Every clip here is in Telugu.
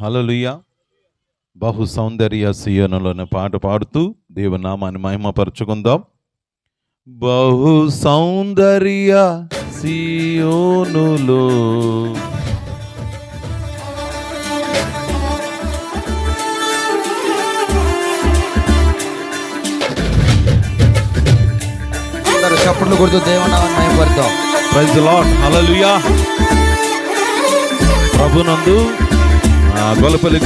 హలలుయ బహు సౌందర్య సియోనులోని పాట పాడుతూ దేవునామాన్ని మహిమపరుచుకుందాం. బహు సౌందర్య సియోనులో. అందరూ చప్పట్లు కొడుతూ దేవునామని మహిమపడతాం ప్రైజ్ లాట్ హలలుయా ప్రభునందు ఆ,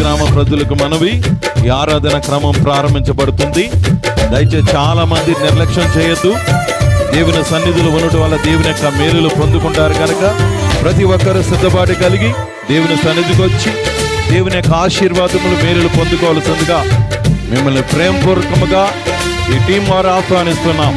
గ్రామ ప్రజలకు మనవి. ఈ ఆరాధన క్రమం ప్రారంభించబడుతుంది. దయచేసి చాలా మంది నిర్లక్ష్యం చేయొద్దు. దేవుని సన్నిధులు ఉండటం వల్ల దేవుని యొక్క మేలులు పొందుకుంటారు కనుక ప్రతి ఒక్కరూ సిద్ధపాటు కలిగి దేవుని సన్నిధికి వచ్చి దేవుని యొక్క ఆశీర్వాదములు మేలులు పొందుకోవాల్సిందిగా మిమ్మల్ని ప్రేమపూర్వకముగా ఈ టీం వారు ఆహ్వానిస్తున్నాం.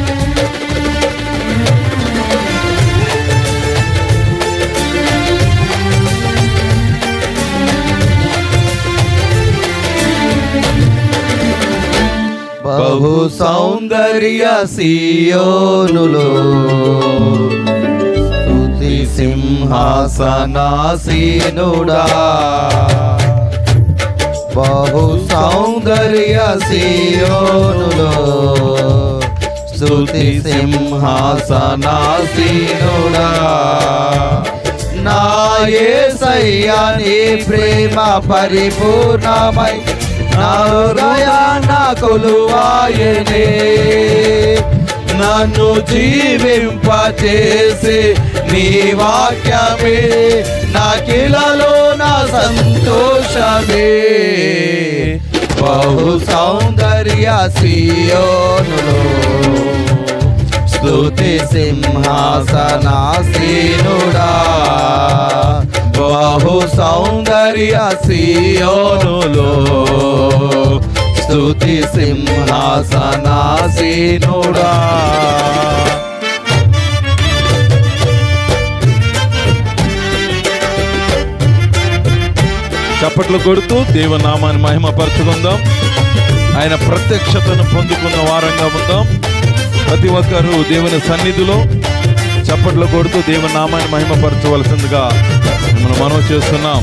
బహు సౌందర్య సియోనులో స్తుతి సింహాసనాసీనుడా. బహు సౌందర్య సియోనులో స్తుతి సింహాసనాసీనుడా. నాయే సయ్యా నీ ప్రేమ పరిపూర్ణమై నా హృదయాన కొలువాయనే. నన్ను జీవింపచేసి నీ వాక్యమే. నా కిలలో నా సంతోషమే. బహు సౌందర్య సియోనులో. స్తుతి సింహాసనాసీనుడా. బహు సౌందర్య సియోనులో. స్తుతి సింహాసనాసీనుడా. చప్పట్లు కొడుతూ దేవనామాన్ని మహిమపరచుకుందాం. ఆయన ప్రత్యక్షతను పొందుకున్న వారంగా ఉందాం. ప్రతి ఒక్కరూ దేవుని సన్నిధిలో చప్పట్లు కొడుతూ దేవుని నామాన్ని మహిమపరచవలసిందిగా మనం మనం చేస్తున్నాం.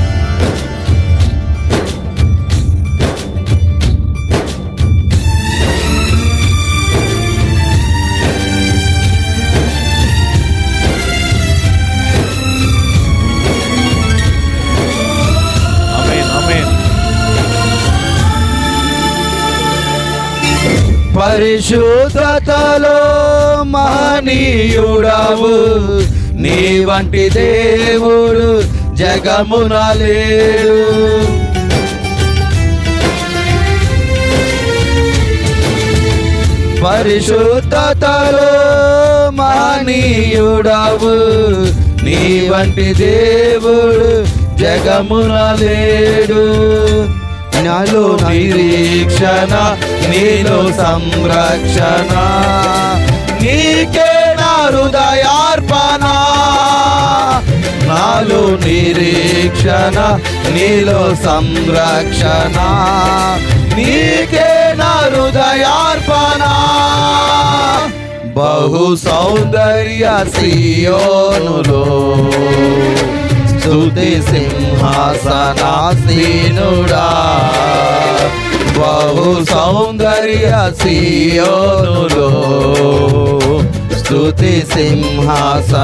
పరిశుద్ధతలో మహనీయుడవు నీ వంటి దేవుడు జగమున లేడు పరిశుద్ధతలో మహనీయుడవు నీ వంటి దేవుడు జగమున లేడు నాలో నిరీక్షణ నీలో సంరక్షణ. నీకే నా హృదయార్పణ. నాలో నిరీక్షణ నీలో సంరక్షణ. నీకే నా హృదయార్పణ. బహు సౌందర్య శ్రీయోనులో స్తుతి సింహాసనాసీనుడా. బహు సౌందర్య సియోనులో. స్తుతి సింహాసనాసీనుడా.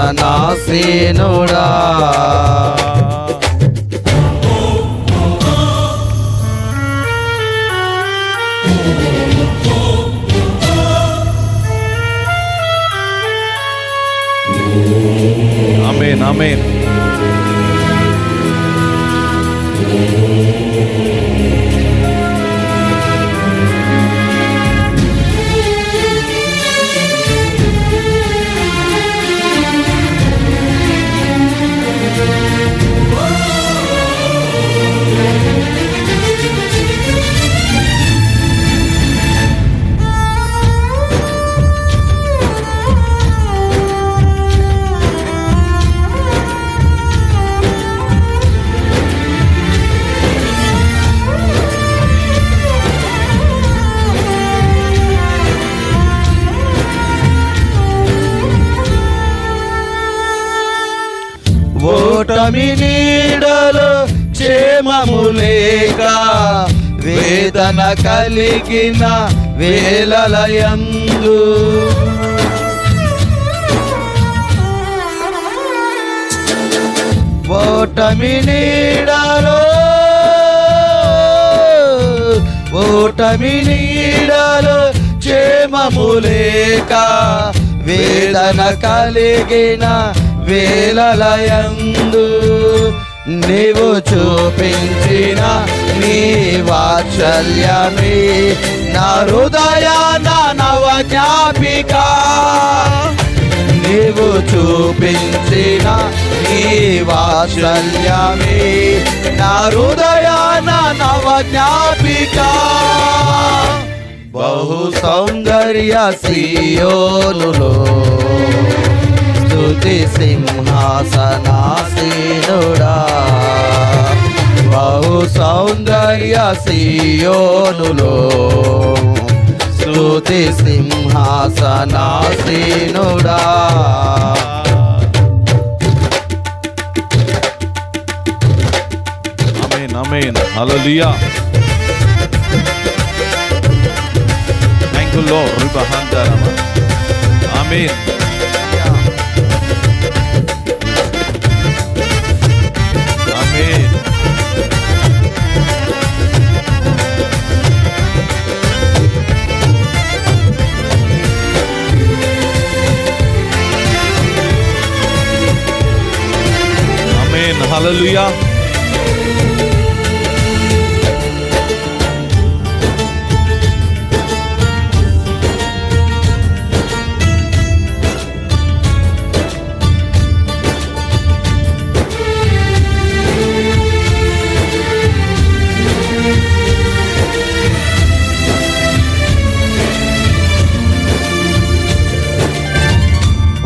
స్వామి నీడలో క్షేమము లేక వేదన కలిగిన వేలలయందు ఓటమి నీడలో ఓటమి నీడలో క్షేమము లేక వేదన కలిగిన వేలలయందు నీవు చూపించిన నీ వాత్సల్యమే. నా హృదయాన నవ జ్ఞాపిక నీవు చూపించిన నీ వాత్సల్యమే. నా హృదయాన నవ జ్ఞాపిక బహు సౌందర్య సియోనులో. స్తుతి సింహాసనాసీనుడా. బహు సౌందర్య సీయోనులో స్తుతి సింహాసనాసీనుడా. ఆమేన్ ఆమేన్ హల్లెలూయా థ్యాంక్ యూ లార్డ్ రిబహందరమ ఆమేన్ ఆమేన్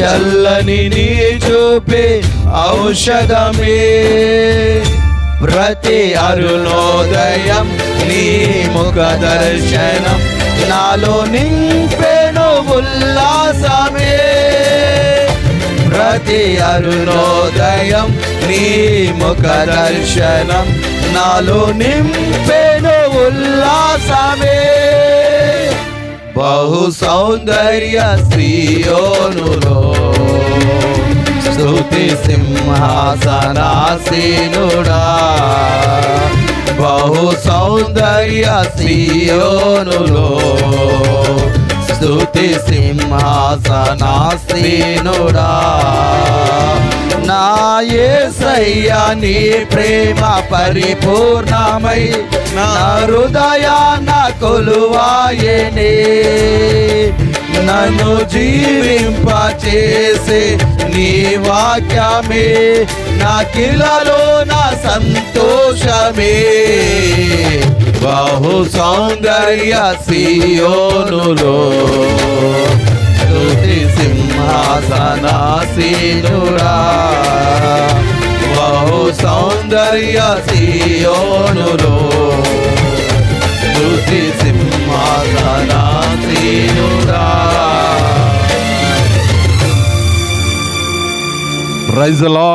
చల్లని నీ చూపే ఔషధమే. ప్రతి అరుణోదయం నీ ముఖ దర్శనం నాలో నింపెను ఉల్లాసమే. ప్రతి అరుణోదయం నీ ముఖ దర్శనం నాలో నింపెను ఉల్లాసమే. బహు సౌందర్య శ్రీయోనులో. స్తుతి సింహాసనాసీనుడా. బహు సౌందర్య శ్రీయోనులో. స్థుతి సింహాసనాసీనుడా. నా నీ ప్రేమ పరిపూర్ణమై నా హృదయాన కొలువాయనే నన్ను జీవింపచేసే నీ వాక్యమే నా కిలలో నా సంతోషమే. బహు సౌందర్య సియోనులో. స్తుతి సింహాసనాసీనుడా. బహు సౌందర్య సియోనులో. స్తుతి సింహాసనాసీనుడా. ప్రైజ్ లా